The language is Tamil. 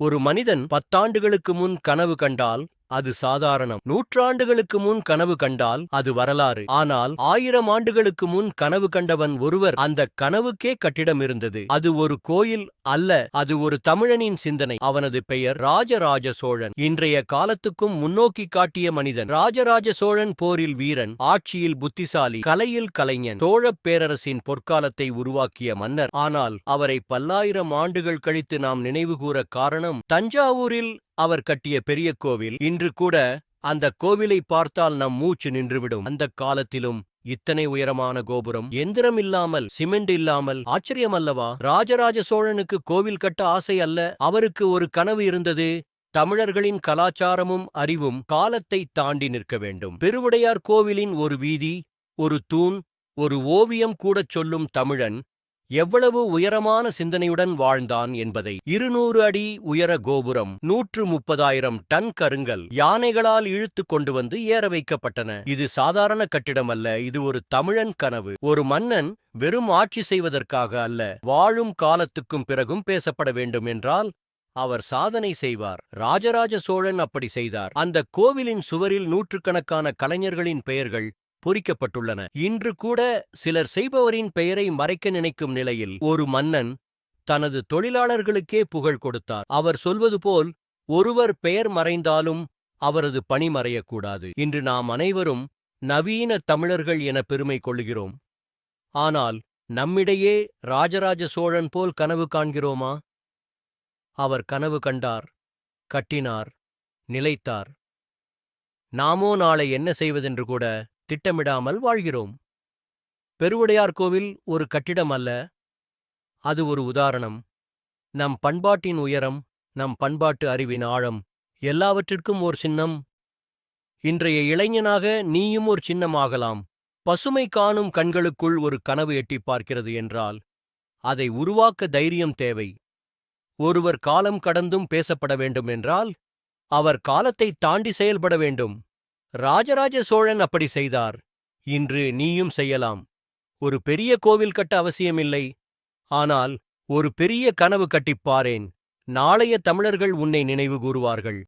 ஒரு மனிதன் பத்தாண்டுகளுக்கு முன் கனவு கண்டால் அது சாதாரணம். நூற்றாண்டுகளுக்கு முன் கனவு கண்டால் அது வரலாறு. ஆனால் ஆயிரம் ஆண்டுகளுக்கு முன் கனவு கண்டவன் ஒருவர் அந்த கனவுக்கே கட்டிடம் இருந்தது. அது ஒரு கோயில் அல்ல அது ஒரு தமிழனின் சிந்தனை. அவனது பெயர் ராஜராஜ சோழன். இன்றைய காலத்துக்கும் முன்னோக்கி காட்டிய மனிதன். ராஜராஜ சோழன் போரில் வீரன் ஆட்சியில் புத்திசாலி கலையில் கலைஞன் சோழப் பேரரசின் பொற்காலத்தை உருவாக்கிய மன்னர். ஆனால் அவரை பல்லாயிரம் ஆண்டுகள் கழித்து நாம் நினைவுகூர காரணம் தஞ்சாவூரில் அவர் கட்டிய பெரிய கோவில் இன்று கூட அந்த கோவிலை பார்த்தால் நம் மூச்சு நின்றுவிடும். அந்த காலத்திலும் இத்தனை உயரமான கோபுரம் எந்திரம் இல்லாமல் சிமெண்ட் இல்லாமல் ஆச்சரியம் அல்லவா? ராஜராஜ சோழனுக்கு கோவில் கட்ட ஆசை அல்ல. அவருக்கு ஒரு கனவு இருந்தது. தமிழர்களின் கலாச்சாரமும் அறிவும் காலத்தை தாண்டி நிற்க வேண்டும். பெருவுடையார் கோவிலின் ஒரு வீதி ஒரு தூண் ஒரு ஓவியம் கூடச் சொல்லும் தமிழன் எவ்வளவு உயரமான சிந்தனையுடன் வாழ்ந்தான் என்பதை இருநூறு அடி உயர கோபுரம் நூற்று முப்பதாயிரம் டன் கருங்கல் யானைகளால் இழுத்து கொண்டு வந்து ஏற வைக்கப்பட்டன. இது சாதாரண கட்டிடம் அல்ல இது ஒரு தமிழன் கனவு. ஒரு மன்னன் வெறும் ஆட்சி செய்வதற்காக அல்ல வாழும் காலத்துக்கும் பிறகும் பேசப்பட வேண்டும் என்றால் அவர் சாதனை செய்வார். ராஜராஜ சோழன் அப்படி செய்தார். அந்த கோவிலின் சுவரில் நூற்றுக்கணக்கான கலைஞர்களின் பெயர்கள் பொறிக்கப்பட்டுள்ளன. இன்று கூட சிலர் செய்பவரின் பெயரை மறைக்க நினைக்கும் நிலையில் ஒரு மன்னன் தனது தொழிலாளர்களுக்கே புகழ் கொடுத்தார். அவர் சொல்வது போல் ஒருவர் பெயர் மறைந்தாலும் அவரது பணி மறையக்கூடாது. இன்று நாம் அனைவரும் நவீன தமிழர்கள் என பெருமை கொள்கிறோம். ஆனால் நம்மிடையே ராஜராஜ சோழன் போல் கனவு காண்கிறோமா? அவர் கனவு கண்டார் கட்டினார் நிலைத்தார். நாமோ நாளை என்ன செய்வதென்று கூட திட்டமிடாமல் வாழ்கிறோம். பெருவுடையார் கோவில் ஒரு கட்டிடம் அல்ல அது ஒரு உதாரணம். நம் பண்பாட்டின் உயரம் நம் பண்பாட்டு அறிவின் ஆழம் எல்லாவற்றிற்கும் ஓர் சின்னம். இன்றைய இளைஞனாக நீயும் ஒரு சின்னமாகலாம். பசுமை காணும் கண்களுக்குள் ஒரு கனவு எட்டிப் பார்க்கிறது என்றால் அதை உருவாக்க தைரியம் தேவை. ஒருவர் காலம் கடந்தும் பேசப்பட வேண்டும் என்றால் அவர் காலத்தை தாண்டி செயல்பட வேண்டும். ராஜராஜ சோழன் அப்படி செய்தார். இன்று நீயும் செய்யலாம். ஒரு பெரிய கோவில் கட்ட அவசியமில்லை. ஆனால் ஒரு பெரிய கனவு கட்டிப் பாரேன். நாளைய தமிழர்கள் உன்னை நினைவு கூறுவார்கள்.